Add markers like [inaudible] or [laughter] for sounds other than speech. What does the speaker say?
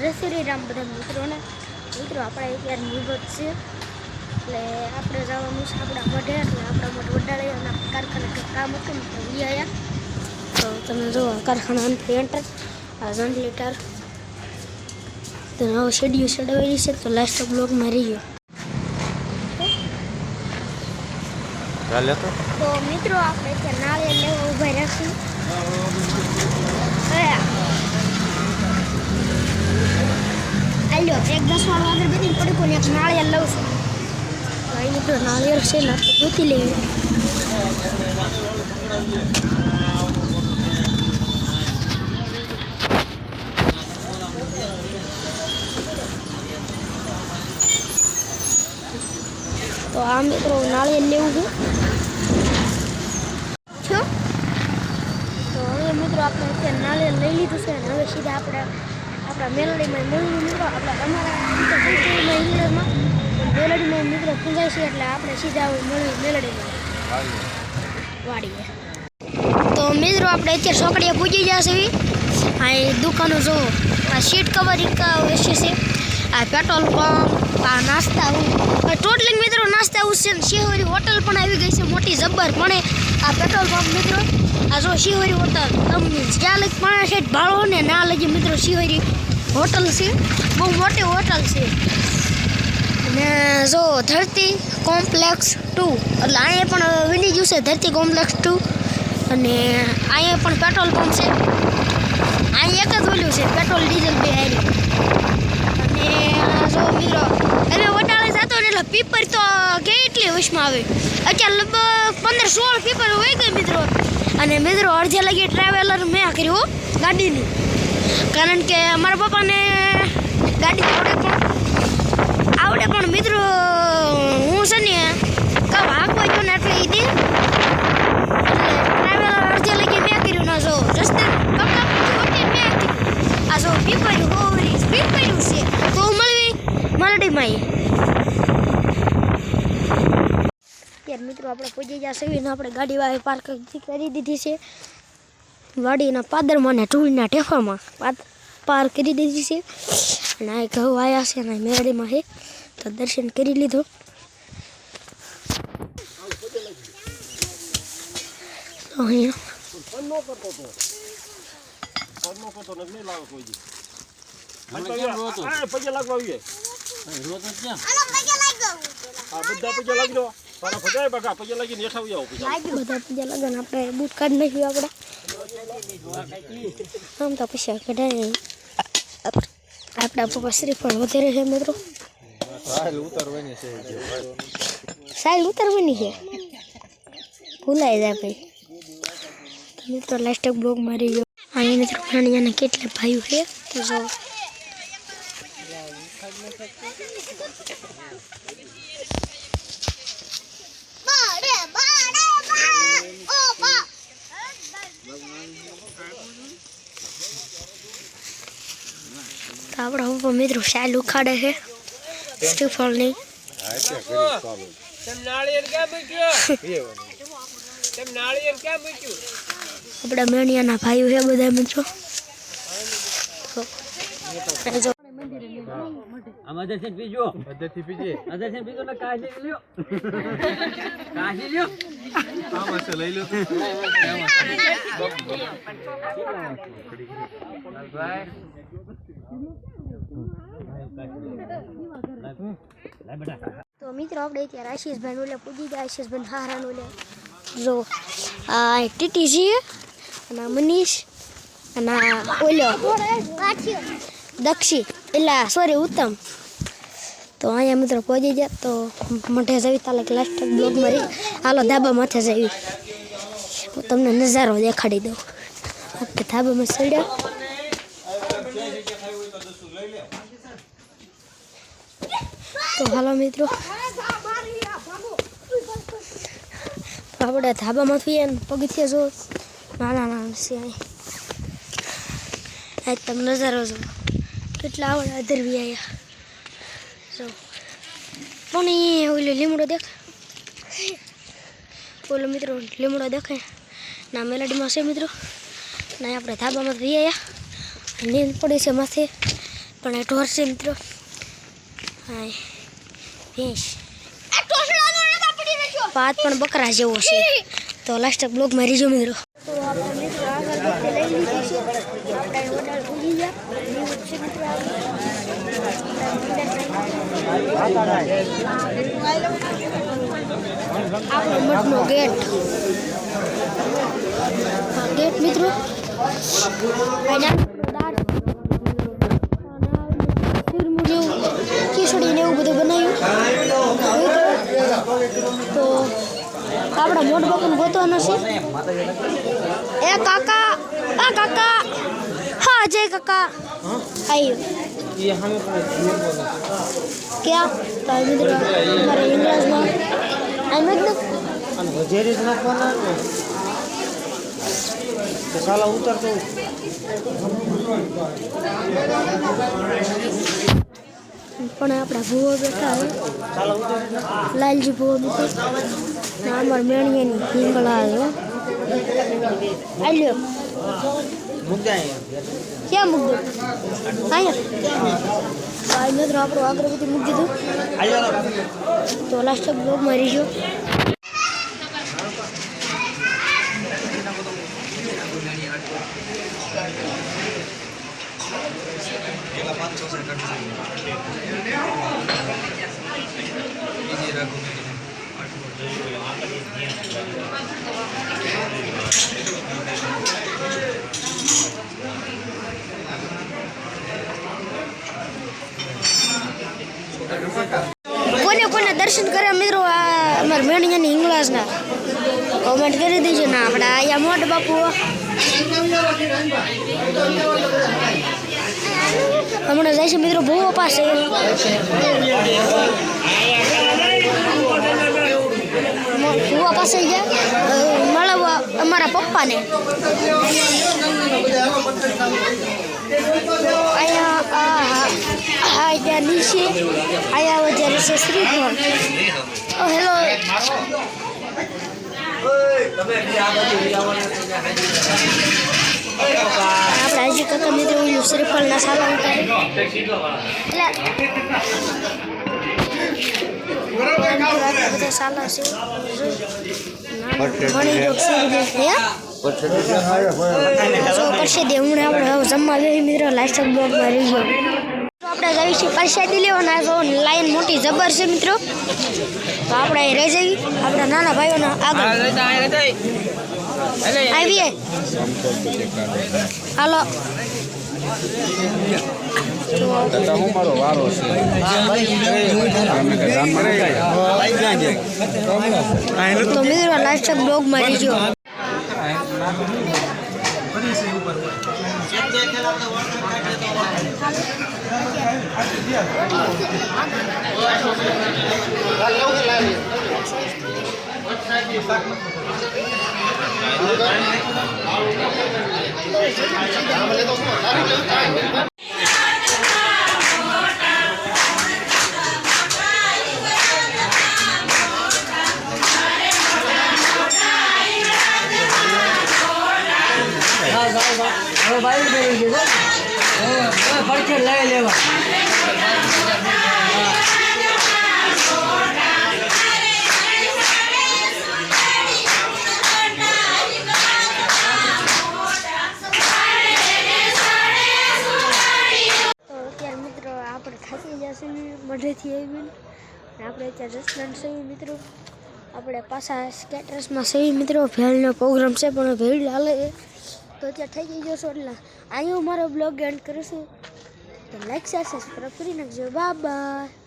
જય શ્રી રામ બધા મિત્રોને મિત્રો આપણે અત્યારે નિવૃત્ત છે. એટલે આપણે જવાનું છે આપણા મઢે એટલે આપણા મઢ વડાળે અને કારખાને કંઈક કામ હતું ને તો ઈ આવ્યા તો તમે જુઓ કારખાના અંતરી એન્ટર આ જનરેટર તો હવે શેડ્યુલ ચડાવેલી છે તો લાસ્ટ બ્લોકમાં રહી ગયો ચાલે તો? તો મિત્રો આપણે ત્યાં નાળિયેર લેવા ઊભા રાખી આલ્યો એક દસ વાળો આગળ બધી પડી કોને એક નાળિયેર લઉં છું તો અહીં મિત્રો નાળિયેર છે ને આપણે ગોતી લેવી તો આ મિત્રો નાળિયેર લેવું છે તો હવે મિત્રો આપણે અત્યારે નાળિયેર લઈ લીધું છે અને હવે સીધા આપણે આપણા મેલડીમાં મળવું મિત્રો આપણે અમારા ઇંગ્લેન્ડમાં મેલડીમાં મિત્રો પૂંજાય છે એટલે આપણે સીધા મળવી મેલડીમાં વાડીએ. તો મિત્રો, આપણે અત્યારે સોકડીએ પૂજી જશે આ દુકાનો જો, આ સીટ કવર વેચે છે. આ પેટ્રોલ પંપ, આ નાસ્તા ટોટલી મિત્રો નાસ્તા આવું છે ને શિહોરી હોટલ પણ આવી ગઈ છે, મોટી જબ્બર પણ આ પેટ્રોલ પંપ મિત્રો આ જો શિહોરી હોટલ. તમે જ્યાં લગી પાણા છે ભાળો ને ના લગી મિત્રો શિહોરી હોટલ છે. બહુ મોટી હોટલ છે. અને જો ધરતી કોમ્પ્લેક્સ ટુ. એટલે અહીંયા પણ વિની ગયું છે ધરતી કોમ્પ્લેક્સ ટુ. અને અહીંયા પણ પેટ્રોલ પંપ છે. અહીંયા એક જ ઓલું છે, પેટ્રોલ ડીઝલ બે હારી. અને જો મિત્રો એને વટાળે જતો ને એટલે પીપર તો કેટલી વશમાં આવે? અત્યારે લગભગ પંદર સોળ પીપર હોય ગઈ મિત્રો. અને મિત્રો અડધે લગી ટ્રાવેલર મેં કર્યું ગાડીની. કારણ કે મારા પપ્પાને ગાડી આવડે પણ આવડે પણ મિત્રો, હું છે ને કામ હાંકવા ગયો ને એટલે ઈ દે ટ્રાવેલર અડધે લગી મેં કર્યું ના જો રસ્તે મેં આ જો પીપર્યું હોવરી પીપર્યું છે. તો મળવી મલડીમાં યાર મિત્રો આપણે પહોંચી જશે ને આપણે ગાડી વાળી પાર્ક કરી દીધી છે. વાડીના પાદરમાં ને ટૂળના ટેફામાં પાર કરી દીધી છે. અને આ ઘઉં આવ્યા છે અને મેળીમાં છે. તો દર્શન કરી લીધું. બધા પૈસા લાગી દો આપણે બૂટ કાઢી નાખ્યું આપણે. આમ તો પછી કઢાય આપણા પપ્પા શ્રીફળ વધારે છે મિત્રો. સાઈલ ઉતરવાની છે. ભૂલાઈ જાય ભાઈ. તો મિત્રો લાસ્ટ બ્લોગ મારી ગયો. અહીંયા મિત્રો નાની કેટલા ભાઈઓ છે. જો તો આપણા પપ્પા મિત્રો સાઈલ ઉખાડે છે. શ્રીફળની આપણા મેણિયાના ભાઈઓ છે બધા મિત્રો. આ દર્શન પીજો. પદ્ધતિ પીજે. દર્શન પીજો ને [laughs] કાશી લ્યો. કાશી લ્યો. આમાં છે લઈ લો તો મિત્રો આપણે અત્યારે આશીષભાઈ ઓલે પૂજી ગયા આશીષભાઈ હારાનું લે. જો આ ટીટી છે અને મનીષ અને ઓલો દક્ષી. એટલે સોરી ઉત્તમ. તો અહીંયા મિત્રો પહોંચી ગયા તો મઠે જવી, તાલે લાસ્ટ બ્લોગ મારી હાલો, ધાબા માથે જવી. હું તમને નજારો દેખાડી દઉં. ઓકે ધાબામાં ચડ્યા તો હાલો મિત્રો. આપણે ધાબામાંથી એને પગથિયા જો. નાના નાના છે અહીં. આ તમે નજારો જો કેટલા આવડે અધરવી આવ્યા જો. પણ એ ઓલો લીમડો દેખ. ઓલો મિત્રો લીમડો દેખાય. ના મેલડીમાં છે મિત્રો. ના આપણે ધાબામાં વી આવ્યા નીંદ પડી છે માથે. પણ એ ઢોર છે મિત્રો. હા ભેંસ. પાત પણ બકરા જેવો છે. તો લાસ્ટ બ્લોગ મારી જો મિત્રો તો આપણે મિત્રો આગળ વખતે લઈ લીધી છે આપણે હોટલ ભૂલી ગયા એવું છે મિત્રો મઠનો ગેટ. ગેટ મિત્રો. ખીચડી ને એવું બધું બનાવ્યું. તો આપણા મોટ બાપુને ગોતવાનો છે. એ કાકા આ કાકા. હા, જય કાકા. આવ્યો ક્યાં તો આ મિત્રો મારે ઇંગ્લિશમાં આમ જ અને વજેરી જ નાખવાના તો સાલા ઉતરતો પણ આપણા ભૂવો બેઠા હે સાલા ઉતર લાલજી ભૂવો બેઠો અમાર મેણિયાની હિંગળા આવ્યો આલ્યો. મુદ્દા ક્યાં મૂકી અહીંયા. ભાઈ મિત્રો આપણું અગરબત્તી મૂકી દીધું. તો લાસ્ટ બ્લોગ મારી જો કોને દર્શન કરે મિત્રો, આ અમારા મેણિયાની ઇંગ્લાસના કોમેન્ટ કરી દેજો ના આપણે અહીંયા મોટ બાપુ હમણાં જાય છે મિત્રો બહુ પાસે. ભૂવા પાસે ગયા. મળવા અમારા પપ્પાને. અહીંયા નીચે અહીંયા વધારે છે શ્રીફળ ઓ હેલો આપણે હજી કાકા મિત્રો ઓલું શ્રીફળના સાલા ઉતારે એટલે બધા સાલા છે મણી જોગ સૂર્ય હે આપણે હવે જમવા બેસી મિત્રો લાસ્ટ બ્લોગમાં રહી ગયો આપણે જઈએ છીએ પરસાદી લેવાના તો લાઈન મોટી જબર છે મિત્રો. તો આપણે અહીં રહી જઈએ આપણા નાના ભાઈઓના આગળ. આવીએ. હાલો. તો મિત્રો લાસ્ટ બ્લોગમાં રહી ગયો લેવા. મઢેથી આવીને. આપણે અત્યારે રેસ્ટોરન્ટ છે મિત્રો. આપણે પાછા સ્કેટર્સમાં સહી મિત્રો. ભેળનો પ્રોગ્રામ છે, પણ ભેળ હાલે તો અત્યારે થઈ ગઈ જશો એટલે અહીંયા મારો બ્લોગ એન્ડ કરીશું તો લાઈક શેર સબસ્ક્રાઈબ કરી નાખજો બાય બાય